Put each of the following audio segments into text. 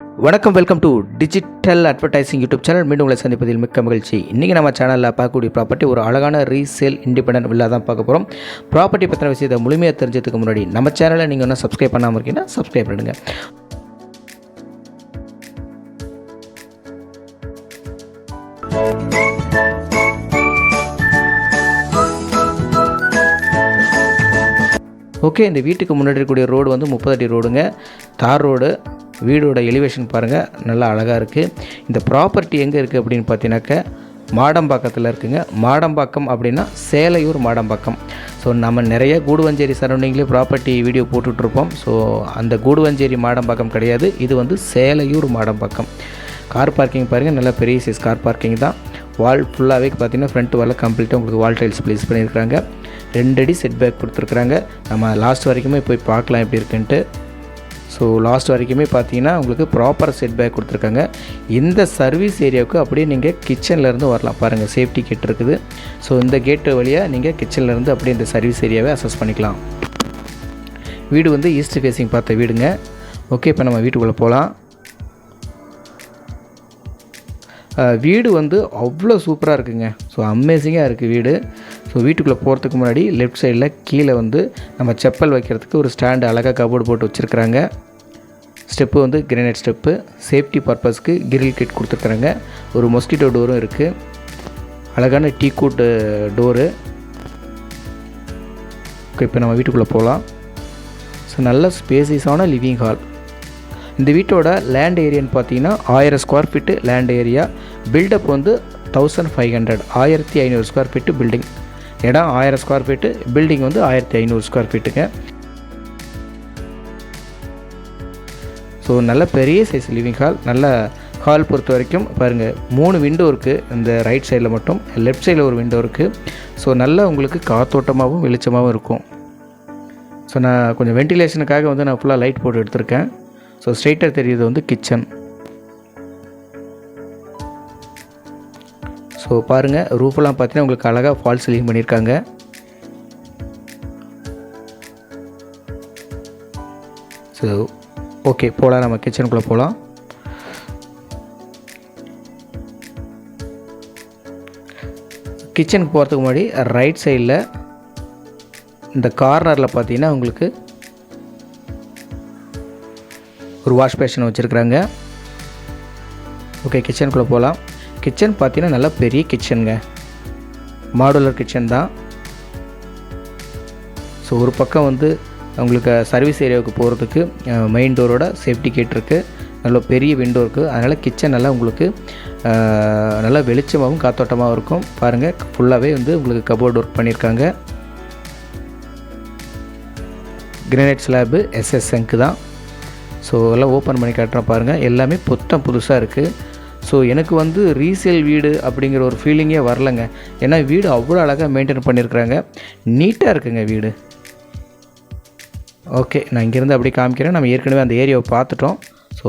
வணக்கம் welcome to digital advertising YouTube channel மீண்டும் உங்களை சந்திப்பதில் மிக்க மகிழ்ச்சி. இன்றைக்கி நம்ம சேனலில் பார்க்கக்கூடிய ப்ராப்பர்ட்டி ஒரு அழகான ரீசேல் இண்டிபெண்டன்ட் வில்லா தான் பார்க்க போகிறோம் ப்ராப்பர்ட்டி பற்றின விஷயத்தை முழுமையாக தெரிஞ்சதுக்கு முன்னாடி நம்ம சேனலை நீங்கள் ஒன்றும் சப்ஸ்கிரைப் பண்ணாமல் இருக்கீங்கன்னா சப்ஸ்கிரைப் பண்ணுங்க. ஓகே இந்த வீட்டுக்கு முன்னாடி இருக்கக்கூடிய ரோடு வந்து முப்பது அடி ரோடுங்க தார் ரோடு வீடோட எலிவேஷன் பாருங்கள் நல்லா அழகாக இருக்குது இந்த ப்ராப்பர்ட்டி எங்கே இருக்குது அப்படின்னு பார்த்தீங்கன்னாக்க மாடம்பாக்கத்தில் இருக்குங்க. மாடம்பாக்கம் அப்படின்னா சேலையூர் மாடம்பாக்கம். ஸோ நம்ம நிறைய கூடுவஞ்சேரி சரௌண்டிங்லேயே ப்ராப்பர்ட்டி வீடியோ போட்டுட்ருப்போம். ஸோ அந்த கூடுவஞ்சேரி மாடம்பாக்கம் கிடையாது. இது வந்து சேலையூர் மாடம்பாக்கம். கார் பார்க்கிங் பாருங்கள் நல்லா பெரிய சைஸ் கார் பார்க்கிங் தான். வால் ஃபுல்லாகவே பார்த்தீங்கன்னா ஃப்ரண்ட் வாலில் கம்ப்ளீட்டாக உங்களுக்கு வால் டைல்ஸ் ப்ளேஸ் பண்ணியிருக்காங்க ரெண்டு அடி செட் பேக் கொடுத்துருக்குறாங்க. நம்ம லாஸ்ட் வரைக்குமே போய் பார்க்கலாம் எப்படி இருக்குன்ட்டு. ஸோ லாஸ்ட் வரைக்குமே பார்த்தீங்கன்னா உங்களுக்கு ப்ராப்பர் செட் பேக் கொடுத்துருக்காங்க. இந்த சர்வீஸ் ஏரியாவுக்கு அப்படியே நீங்கள் கிச்சன்லேருந்து வரலாம். பாருங்கள் சேஃப்டி கேட் இருக்குது. ஸோ இந்த கேட்டு வழியாக நீங்கள் கிச்சன்லேருந்து அப்படியே இந்த சர்வீஸ் ஏரியாவை அசஸ் பண்ணிக்கலாம். வீடு வந்து ஈஸ்ட் ஃபேஸிங் பார்த்த வீடுங்க. ஓகே இப்போ நம்ம வீட்டுக்குள்ளே போகலாம் வீடு வந்து அவ்வளோ சூப்பராக இருக்குங்க. ஸோ அமேசிங்காக இருக்குது வீடு. ஸோ வீட்டுக்குள்ளே போகிறதுக்கு முன்னாடி லெஃப்ட் சைடில் கீழே வந்து நம்ம செப்பல் வைக்கிறதுக்கு ஒரு ஸ்டாண்டு அழகாக கபோர்டு போட்டு வச்சுருக்குறாங்க. ஸ்டெப்பு வந்து கிரனைட் ஸ்டெப்பு. சேஃப்டி பர்பஸ்க்கு கிரில் கிட் கொடுத்துருக்குறாங்க. ஒரு மொஸ்கிட்டோ டோரும் இருக்குது அழகான டீ கூட்டு டோரு இப்போ நம்ம வீட்டுக்குள்ளே போகலாம் ஸோ நல்ல ஸ்பேசிஸான லிவிங் ஹால் இந்த வீட்டோட லேண்ட் ஏரியான்னு பார்த்தீங்கன்னா ஆயிரம் square feet land area built up வந்து தௌசண்ட் ஃபைவ் ஹண்ட்ரட் ஆயிரத்தி ஐநூறு ஸ்கொயர் ஃபீட்டு பில்டிங் இடம் ஆயிரம் ஸ்கொயர் ஃபீட்டு பில்டிங் வந்து ஆயிரத்தி ஐநூறு ஸ்கொயர் ஃபீட்டுங்க ஸோ நல்ல பெரிய சைஸ் லிவிங் ஹால் நல்ல ஹால் பொறுத்த வரைக்கும் பாருங்கள் மூணு விண்டோ இருக்குது இந்த ரைட் சைடில் மட்டும் லெஃப்ட் சைடில் ஒரு விண்டோ இருக்குது ஸோ நல்லா உங்களுக்கு காத்தோட்டமாகவும் வெளிச்சமாகவும் இருக்கும். ஸோ நான் கொஞ்சம் வென்டிலேஷனுக்காக வந்து நான் ஃபுல்லாக லைட் போட்டு எடுத்திருக்கேன். ஸோ ஸ்ட்ரெயிட்டாக தெரியுது வந்து கிச்சன் ஸோ பாருங்கள் ரூஃபெல்லாம் பார்த்தீங்கன்னா உங்களுக்கு அழகாக ஃபால் சீலிங் பண்ணியிருக்காங்க. ஸோ ஓகே போகலாம் நம்ம கிச்சனுக்குள்ளே போகலாம் கிச்சனுக்கு போகிறதுக்கு முன்னாடி ரைட் சைடில் இந்த கார்னரில் பார்த்தீங்கன்னா உங்களுக்கு ஒரு வாஷ் பேஷன் வச்சுருக்குறாங்க. ஓகே கிச்சனுக்குள்ளே போகலாம் கிச்சன் பார்த்தீங்கன்னா நல்லா பெரிய கிச்சனுங்க மாடுலர் கிச்சன் தான். ஸோ ஒரு பக்கம் வந்து உங்களுக்கு சர்வீஸ் ஏரியாவுக்கு போகிறதுக்கு மெயின் டோரோட சேஃப்டி கேட் இருக்குது நல்ல பெரிய விண்டோ இருக்குது அதனால் கிச்சன் நல்லா உங்களுக்கு நல்லா வெளிச்சமாகவும் காத்தோட்டமாகவும் இருக்கும். பாருங்கள் ஃபுல்லாகவே வந்து உங்களுக்கு கபோர்டு ஒர்க் பண்ணியிருக்காங்க. கிரனைட் ஸ்லாபு எஸ்எஸ் செங்க்கு தான். ஸோ எல்லாம் ஓப்பன் பண்ணி காட்டுறேன் பாருங்கள் எல்லாமே புத்தம் புதுசாக இருக்குது ஸோ எனக்கு வந்து ரீசேல் வீடு அப்படிங்கிற ஒரு ஃபீலிங்கே வரலங்க. ஏன்னா வீடு அவ்வளோ அழகாக மெயின்டைன் பண்ணியிருக்கிறாங்க. நீட்டாக இருக்குங்க வீடு. ஓகே நான் இங்கேருந்து அப்படி காமிக்கிறேன். நம்ம ஏற்கனவே அந்த ஏரியாவை பார்த்துட்டோம். ஸோ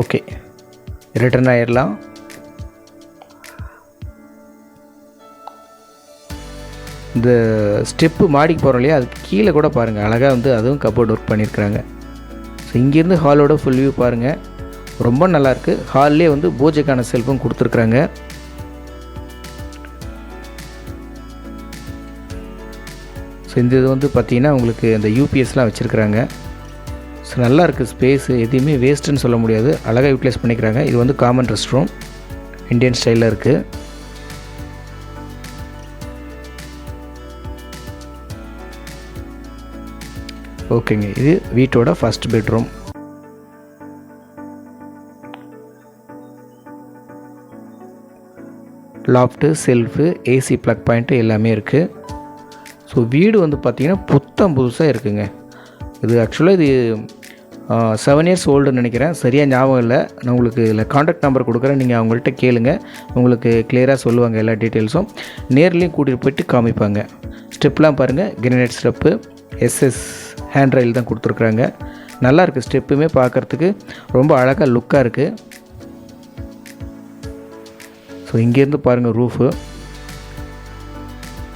ஓகே ரிட்டர்ன் ஆயிடலாம் இந்த ஸ்டெப்பு மாடிக்கு போகிறோம் இல்லையா? அதுக்கு கீழே கூட பாருங்கள் அழகாக வந்து அதுவும் கபோர்ட் ஒர்க் பண்ணியிருக்கிறாங்க. ஸோ இங்கேருந்து ஹாலோட ஃபுல் வியூ பாருங்கள் ரொம்ப நல்லாயிருக்கு ஹால்லே வந்து பூஜைக்கான செல்ஃபும் கொடுத்துருக்குறாங்க. ஸோ இந்த இது வந்து பார்த்தீங்கன்னா உங்களுக்கு இந்த யூபிஎஸ்லாம் வச்சுருக்குறாங்க. ஸோ நல்லா இருக்குது ஸ்பேஸு எதையுமே வேஸ்ட்டுன்னு சொல்ல முடியாது. அழகாக யூட்டிலைஸ் பண்ணிக்கிறாங்க. இது வந்து காமன் ரெஸ்ட் ரூம் இந்தியன் ஸ்டைலில் இருக்குது ஓகேங்க. இது வீட்டோட first bedroom loft shelf AC plug point எல்லாமே இருக்குது ஸோ வீடு வந்து பார்த்திங்கன்னா புத்தம் புதுசாக இருக்குங்க. இது ஆக்சுவலாக இது செவன் இயர்ஸ் ஓல்டுன்னு நினைக்கிறேன். சரியாக ஞாபகம் இல்லை. நான் உங்களுக்கு இதில் காண்டாக்ட் நம்பர் கொடுக்குறேன். நீங்கள் அவங்கள்ட்ட கேளுங்க. உங்களுக்கு கிளியராக சொல்லுவாங்க எல்லா டீட்டெயில்ஸும் நேர்லேயும் கூட்டிகிட்டு போயிட்டு காமிப்பாங்க. ஸ்டெப்லாம் பாருங்கள் granite step SS hand rail தான் கொடுத்துருக்குறாங்க. நல்லாயிருக்கு ஸ்டெப்புமே பார்க்குறதுக்கு ரொம்ப அழகாக லுக்காக இருக்குது ஸோ இங்கேருந்து பாருங்கள் ரூஃபு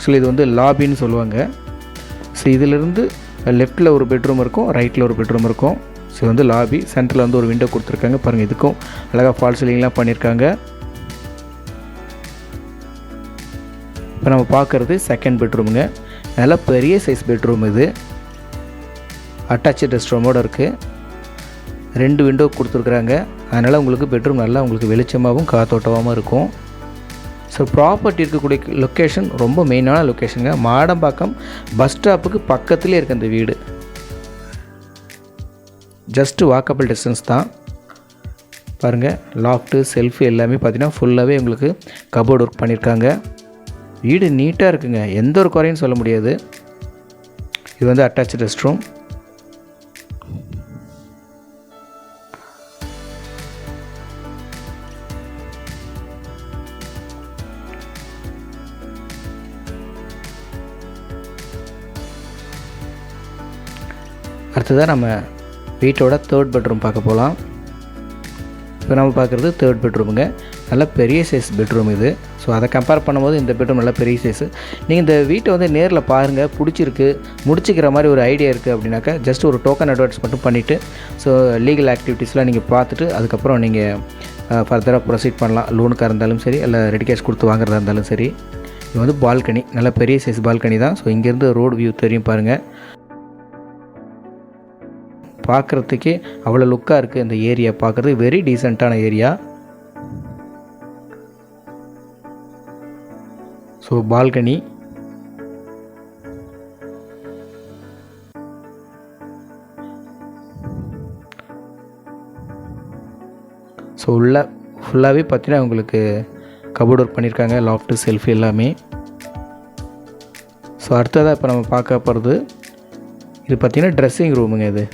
ஆக்சுவலி இது வந்து லாபின்னு சொல்லுவாங்க. ஸோ இதிலிருந்து லெஃப்ட்டில் ஒரு பெட்ரூம் இருக்கும் ரைட்டில் ஒரு பெட்ரூம் இருக்கும். ஸோ இது வந்து லாபி சென்டரில் வந்து ஒரு விண்டோ கொடுத்துருக்காங்க. பாருங்கள் இதுக்கும் அழகாக ஃபால் சீலிங்லாம் பண்ணியிருக்காங்க. இப்போ நம்ம பார்க்குறது செகண்ட் பெட்ரூமுங்க நல்லா பெரிய சைஸ் பெட்ரூம் இது. அட்டாச்சு ரெஸ்ட் ரூமோடு இருக்குது ரெண்டு விண்டோ கொடுத்துருக்குறாங்க. அதனால் உங்களுக்கு பெட்ரூம் நல்லா உங்களுக்கு வெளிச்சமாகவும் காத்தோட்டமாகவும் இருக்கும். ஸோ ப்ராப்பர்ட்டி இருக்கக்கூடிய லொக்கேஷன் ரொம்ப மெயினான லொக்கேஷனுங்க மாடம்பாக்கம் பஸ் ஸ்டாப்புக்கு பக்கத்துலேயே இருக்குது அந்த வீடு. ஜஸ்ட்டு வாக்கபிள் டிஸ்டன்ஸ் தான். பாருங்கள் லாஃப்ட்டு செல்ஃபு எல்லாமே பார்த்தீங்கன்னா ஃபுல்லாகவே உங்களுக்கு கபோர்டு ஒர்க் பண்ணியிருக்காங்க வீடு நீட்டாக இருக்குங்க. எந்த ஒரு குறையும் சொல்ல முடியாது. இது வந்து அட்டாச்சு ரெஸ்ட் ரூம் அடுத்ததாக நம்ம வீட்டோட தேர்ட் பெட்ரூம் பார்க்க போகலாம் இப்போ நம்ம பார்க்குறது தேர்ட் பெட்ரூமுங்க நல்ல பெரிய சைஸ் பெட்ரூம் இது. ஸோ அதை கம்பேர் பண்ணும்போது இந்த பெட்ரூம் நல்ல பெரிய சைஸு நீங்கள் இந்த வீட்டை வந்து நேரில் பாருங்கள் பிடிச்சிருக்கு. முடிச்சிக்கிற மாதிரி ஒரு ஐடியா இருக்குது அப்படின்னாக்கா ஜஸ்ட் ஒரு டோக்கன் அட்வான்ஸ் மட்டும் பண்ணிவிட்டு ஸோ லீகல் ஆக்டிவிட்டீஸ்லாம் நீங்கள் பார்த்துட்டு அதுக்கப்புறம் நீங்கள் ஃபர்தராக ப்ரொசீட் பண்ணலாம். லோனுக்காக இருந்தாலும் சரி இல்லை ரெடி கேஷ் கொடுத்து வாங்குறதா இருந்தாலும் சரி. இது வந்து பால்கனி நல்ல பெரிய சைஸ் பால்கனி தான். ஸோ இங்கேருந்து ரோடு வியூ தெரியும் பாருங்கள் பார்க்குறதுக்கே அவ்வளோ லுக்காக இருக்குது இந்த ஏரியா பார்க்குறது. வெரி டீசெண்டான ஏரியா. ஸோ பால்கனி ஸோ உள்ள ஃபுல்லாகவே பார்த்தீங்கன்னா உங்களுக்கு கபோர்ட் ஒர்க் பண்ணியிருக்காங்க லாஃப்ட்டு செல்ஃபி எல்லாமே. ஸோ அடுத்ததாக இப்போ நம்ம பார்க்க போகிறது இது பார்த்திங்கன்னா ட்ரெஸ்ஸிங் ரூமுங்க இது.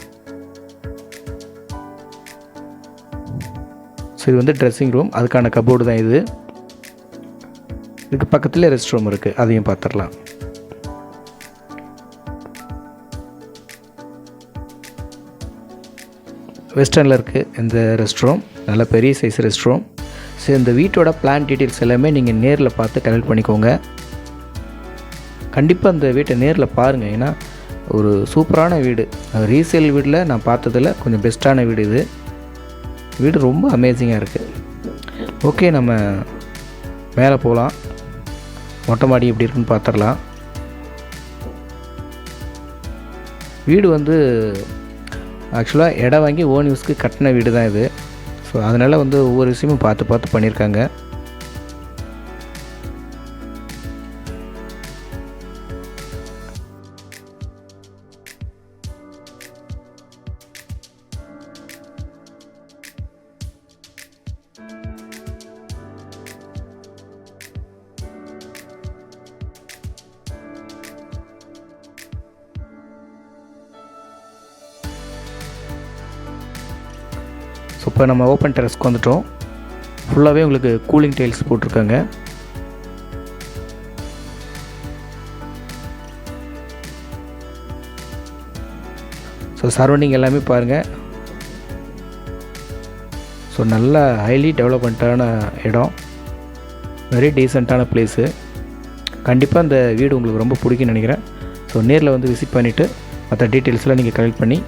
ஸோ இது வந்து ட்ரெஸ்ஸிங் ரூம் அதுக்கான கபோர்டு தான் இது. இதுக்கு பக்கத்தில் ரெஸ்ட் ரூம் இருக்குது அதையும் பார்த்துடலாம் வெஸ்டர்னில் இருக்குது இந்த ரெஸ்ட் ரூம் நல்ல பெரிய சைஸ் ரெஸ்ட் ரூம் ஸோ இந்த வீட்டோட பிளான் டீட்டெயில்ஸ் எல்லாமே நீங்கள் நேரில் பார்த்து கலெக்ட் பண்ணிக்கோங்க. கண்டிப்பாக அந்த வீட்டை நேரில் பாருங்கள் ஏன்னா ஒரு சூப்பரான வீடு. ரீசேல் வீட்டில் நான் பார்த்ததில் கொஞ்சம் பெஸ்ட்டான வீடு இது. வீடு ரொம்ப அமேசிங்காக இருக்குது ஓகே நம்ம மேலே போகலாம் மொட்டை மாடி எப்படி இருக்குன்னு பார்த்துடலாம் வீடு வந்து ஆக்சுவலாக இடம் வாங்கி ஓன் யூஸ்க்கு கட்டின வீடு தான் இது. ஸோ அதனால் வந்து ஒவ்வொரு விஷயமும் பார்த்து பார்த்து பண்ணியிருக்காங்க ஸோ இப்போ நம்ம ஓப்பன் டெரஸ்க்கு வந்துட்டோம். ஃபுல்லாகவே உங்களுக்கு கூலிங் டைல்ஸ் போட்டிருக்காங்க. ஸோ சரௌண்டிங் எல்லாமே பாருங்கள் ஸோ நல்ல ஹைலி டெவலப்மெண்ட்டான இடம். வெரி டீசெண்டான பிளேஸு கண்டிப்பாக இந்த வீடு உங்களுக்கு ரொம்ப பிடிக்கும்னு நினைக்கிறேன். ஸோ நேரில் வந்து விசிட் பண்ணிவிட்டு மற்ற டீட்டெயில்ஸ்லாம் நீங்கள் கலெக்ட் பண்ணி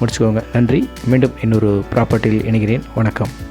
முடிச்சுக்கோங்க. நன்றி. மீண்டும் இன்னொரு ப்ராப்பர்ட்டியில் இணைகிறேன். வணக்கம்.